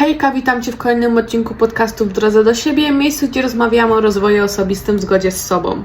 Hejka, witam Cię w kolejnym odcinku podcastu W drodze do siebie, miejscu, gdzie rozmawiamy o rozwoju osobistym w zgodzie z sobą.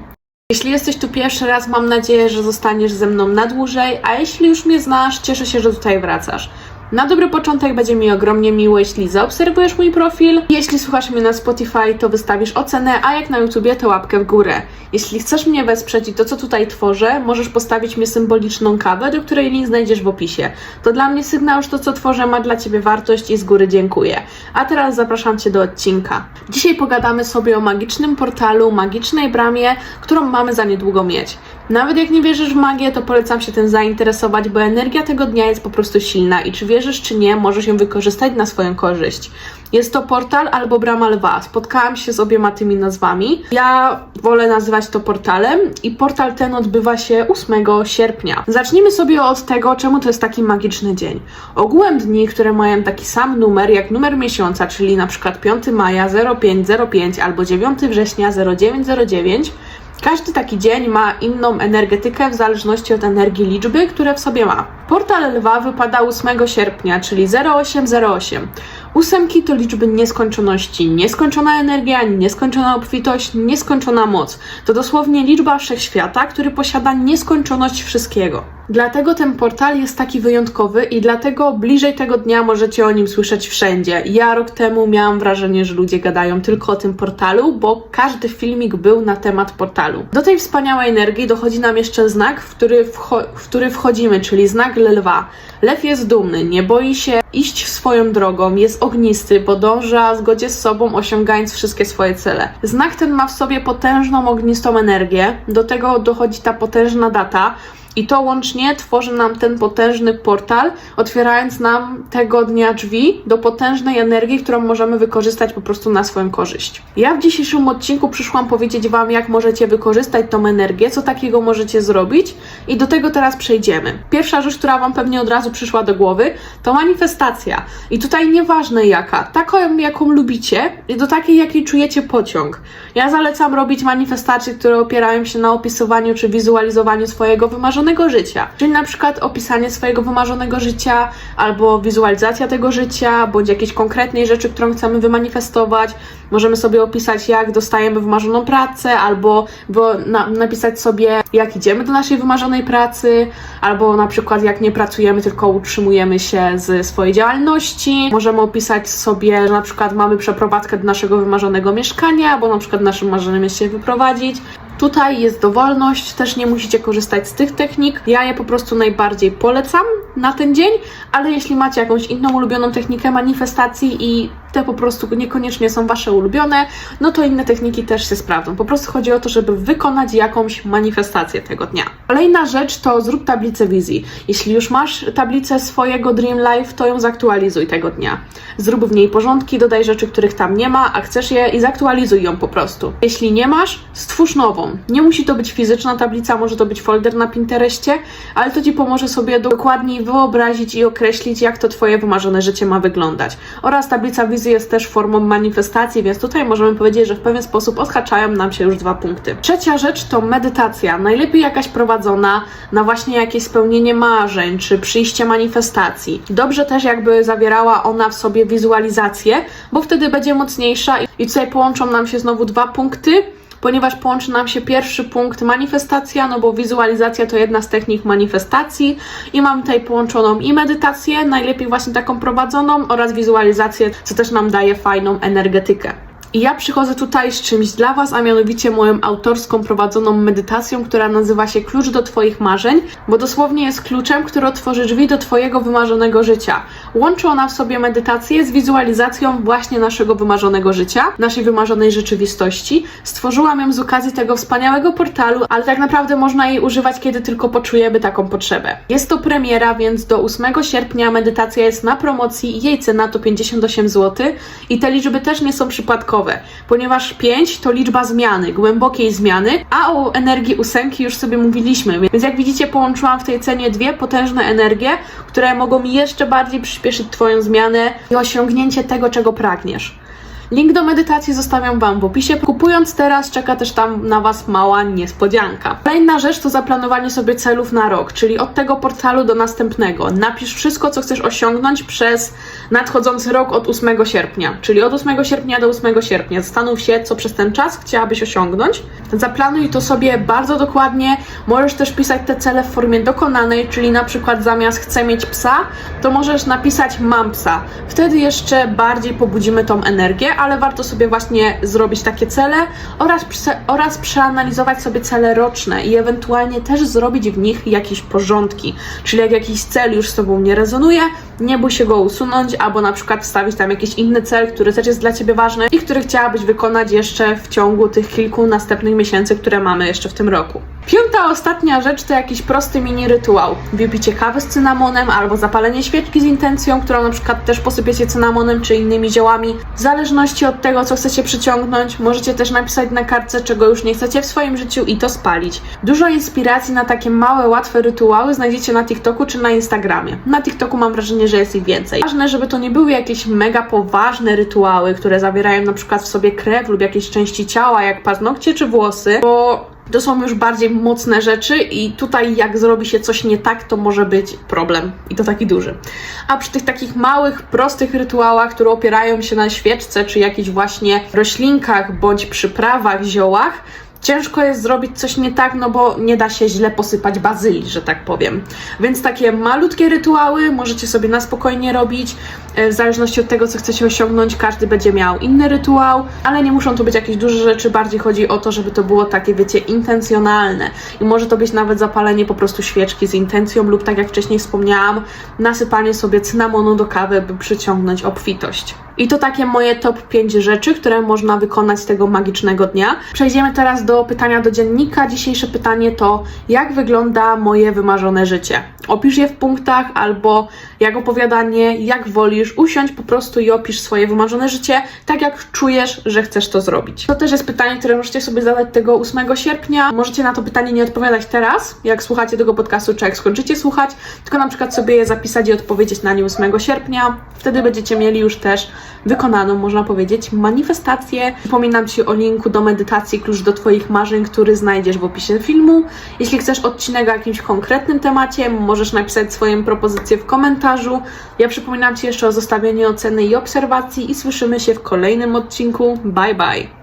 Jeśli jesteś tu pierwszy raz, mam nadzieję, że zostaniesz ze mną na dłużej, a jeśli już mnie znasz, cieszę się, że tutaj wracasz. Na dobry początek będzie mi ogromnie miło, jeśli zaobserwujesz mój profil. Jeśli słuchasz mnie na Spotify, to wystawisz ocenę, a jak na YouTubie, to łapkę w górę. Jeśli chcesz mnie wesprzeć i to, co tutaj tworzę, możesz postawić mi symboliczną kawę, do której link znajdziesz w opisie. To dla mnie sygnał, że to, co tworzę, ma dla Ciebie wartość i z góry dziękuję. A teraz zapraszam Cię do odcinka. Dzisiaj pogadamy sobie o magicznym portalu, magicznej bramie, którą mamy za niedługo mieć. Nawet jak nie wierzysz w magię, to polecam się tym zainteresować, bo energia tego dnia jest po prostu silna i czy wierzysz, czy nie, możesz ją wykorzystać na swoją korzyść. Jest to portal albo brama lwa. Spotkałam się z obiema tymi nazwami. Ja wolę nazywać to portalem i portal ten odbywa się 8 sierpnia. Zacznijmy sobie od tego, czemu to jest taki magiczny dzień. Ogółem dni, które mają taki sam numer jak numer miesiąca, czyli na przykład 5 maja 0505 albo 9 września 0909, każdy taki dzień ma inną energetykę w zależności od energii liczby, które w sobie ma. Portal lwa wypada 8 sierpnia, czyli 0808. Ósemki to liczby nieskończoności. Nieskończona energia, nieskończona obfitość, nieskończona moc. To dosłownie liczba wszechświata, który posiada nieskończoność wszystkiego. Dlatego ten portal jest taki wyjątkowy i dlatego bliżej tego dnia możecie o nim słyszeć wszędzie. Ja rok temu miałam wrażenie, że ludzie gadają tylko o tym portalu, bo każdy filmik był na temat portalu. Do tej wspaniałej energii dochodzi nam jeszcze znak, w który, wcho- w który wchodzimy, czyli znak lwa. Lew jest dumny, nie boi się iść swoją drogą, jest ognisty, podąża w zgodzie z sobą, osiągając wszystkie swoje cele. Znak ten ma w sobie potężną ognistą energię, do tego dochodzi ta potężna data, i to łącznie tworzy nam ten potężny portal, otwierając nam tego dnia drzwi do potężnej energii, którą możemy wykorzystać po prostu na swoją korzyść. Ja w dzisiejszym odcinku przyszłam powiedzieć Wam, jak możecie wykorzystać tą energię, co takiego możecie zrobić i do tego teraz przejdziemy. Pierwsza rzecz, która Wam pewnie od razu przyszła do głowy, to manifestacja. I tutaj nieważne jaka, taką jaką lubicie i do takiej, jakiej czujecie pociąg. Ja zalecam robić manifestacje, które opierają się na opisywaniu czy wizualizowaniu swojego wymarzonego życia. Czyli na przykład opisanie swojego wymarzonego życia, albo wizualizacja tego życia, bądź jakiejś konkretnej rzeczy, którą chcemy wymanifestować. Możemy sobie opisać, jak dostajemy wymarzoną pracę, albo bo na, napisać sobie, jak idziemy do naszej wymarzonej pracy, albo na przykład jak nie pracujemy, tylko utrzymujemy się z swojej działalności. Możemy opisać sobie, że na przykład mamy przeprowadzkę do naszego wymarzonego mieszkania, albo na przykład naszym marzeniem jest się wyprowadzić. Tutaj jest dowolność, też nie musicie korzystać z tych technik. Ja je po prostu najbardziej polecam na ten dzień, ale jeśli macie jakąś inną ulubioną technikę manifestacji i te po prostu niekoniecznie są wasze ulubione, no to inne techniki też się sprawdzą. Po prostu chodzi o to, żeby wykonać jakąś manifestację tego dnia. Kolejna rzecz to zrób tablicę wizji. Jeśli już masz tablicę swojego Dream Life, to ją zaktualizuj tego dnia. Zrób w niej porządki, dodaj rzeczy, których tam nie ma, a chcesz je i zaktualizuj ją po prostu. Jeśli nie masz, stwórz nową. Nie musi to być fizyczna tablica, może to być folder na Pinterestie, ale to Ci pomoże sobie dokładniej wyobrazić i określić, jak to Twoje wymarzone życie ma wyglądać. Oraz tablica wizji jest też formą manifestacji, więc tutaj możemy powiedzieć, że w pewien sposób odhaczają nam się już dwa punkty. Trzecia rzecz to medytacja. Najlepiej jakaś prowadzona na właśnie jakieś spełnienie marzeń, czy przyjście manifestacji. Dobrze też jakby zawierała ona w sobie wizualizację, bo wtedy będzie mocniejsza i tutaj połączą nam się znowu dwa punkty, ponieważ połączy nam się pierwszy punkt manifestacja, no bo wizualizacja to jedna z technik manifestacji i mam tutaj połączoną i medytację, najlepiej właśnie taką prowadzoną oraz wizualizację, co też nam daje fajną energetykę. I ja przychodzę tutaj z czymś dla Was, a mianowicie moją autorską prowadzoną medytacją, która nazywa się Klucz do Twoich marzeń, bo dosłownie jest kluczem, który otworzy drzwi do Twojego wymarzonego życia. Łączy ona w sobie medytację z wizualizacją właśnie naszego wymarzonego życia, naszej wymarzonej rzeczywistości. Stworzyłam ją z okazji tego wspaniałego portalu, ale tak naprawdę można jej używać, kiedy tylko poczujemy taką potrzebę. Jest to premiera, więc do 8 sierpnia medytacja jest na promocji i jej cena to 58 zł i te liczby też nie są przypadkowe, ponieważ 5 to liczba zmiany, głębokiej zmiany, a o energii ósemki już sobie mówiliśmy, więc jak widzicie połączyłam w tej cenie dwie potężne energie, które mogą jeszcze bardziej przyspieszyć Twoją zmianę i osiągnięcie tego, czego pragniesz. Link do medytacji zostawiam Wam w opisie. Kupując teraz, czeka też tam na Was mała niespodzianka. Kolejna rzecz to zaplanowanie sobie celów na rok, czyli od tego portalu do następnego. Napisz wszystko, co chcesz osiągnąć przez nadchodzący rok od 8 sierpnia, czyli od 8 sierpnia do 8 sierpnia. Zastanów się, co przez ten czas chciałabyś osiągnąć. Zaplanuj to sobie bardzo dokładnie. Możesz też pisać te cele w formie dokonanej, czyli na przykład zamiast chcę mieć psa, to możesz napisać mam psa. Wtedy jeszcze bardziej pobudzimy tą energię, ale warto sobie właśnie zrobić takie cele oraz, oraz przeanalizować sobie cele roczne i ewentualnie też zrobić w nich jakieś porządki. Czyli jak jakiś cel już z Tobą nie rezonuje, nie bój się go usunąć, albo na przykład wstawić tam jakiś inny cel, który też jest dla Ciebie ważny i który chciałabyś wykonać jeszcze w ciągu tych kilku następnych miesięcy, które mamy jeszcze w tym roku. Piąta, ostatnia rzecz to jakiś prosty mini rytuał. Wypicie kawy z cynamonem albo zapalenie świeczki z intencją, którą na przykład też posypiecie cynamonem czy innymi ziołami. W zależności od tego, co chcecie przyciągnąć, możecie też napisać na kartce, czego już nie chcecie w swoim życiu i to spalić. Dużo inspiracji na takie małe, łatwe rytuały znajdziecie na TikToku czy na Instagramie. Na TikToku mam wrażenie, że jest ich więcej. Ważne, żeby to nie były jakieś mega poważne rytuały, które zawierają na przykład w sobie krew lub jakieś części ciała, jak paznokcie czy włosy, bo to są już bardziej mocne rzeczy i tutaj jak zrobi się coś nie tak, to może być problem i to taki duży. A przy tych takich małych, prostych rytuałach, które opierają się na świeczce czy jakichś właśnie roślinkach bądź przyprawach, ziołach, ciężko jest zrobić coś nie tak, no bo nie da się źle posypać bazylii, że tak powiem. Więc takie malutkie rytuały możecie sobie na spokojnie robić. E, W zależności od tego, co chcecie osiągnąć, każdy będzie miał inny rytuał, ale nie muszą to być jakieś duże rzeczy. Bardziej chodzi o to, żeby to było takie, wiecie, intencjonalne. I może to być nawet zapalenie po prostu świeczki z intencją, lub tak jak wcześniej wspomniałam, nasypanie sobie cynamonu do kawy, by przyciągnąć obfitość. I to takie moje top 5 rzeczy, które można wykonać tego magicznego dnia. Przejdziemy teraz do pytania do dziennika. Dzisiejsze pytanie to: jak wygląda moje wymarzone życie? Opisz je w punktach albo jak opowiadanie, jak wolisz, usiądź po prostu i opisz swoje wymarzone życie, tak jak czujesz, że chcesz to zrobić. To też jest pytanie, które możecie sobie zadać tego 8 sierpnia. Możecie na to pytanie nie odpowiadać teraz, jak słuchacie tego podcastu, czy jak skończycie słuchać, tylko na przykład sobie je zapisać i odpowiedzieć na nie 8 sierpnia. Wtedy będziecie mieli już też wykonaną, można powiedzieć, manifestację. Przypominam Ci o linku do medytacji Klucz do Twoich marzeń, który znajdziesz w opisie filmu. Jeśli chcesz odcinek o jakimś konkretnym temacie, możesz napisać swoją propozycję w komentarzu. Ja przypominam Ci jeszcze o zostawieniu oceny i obserwacji i słyszymy się w kolejnym odcinku. Bye bye!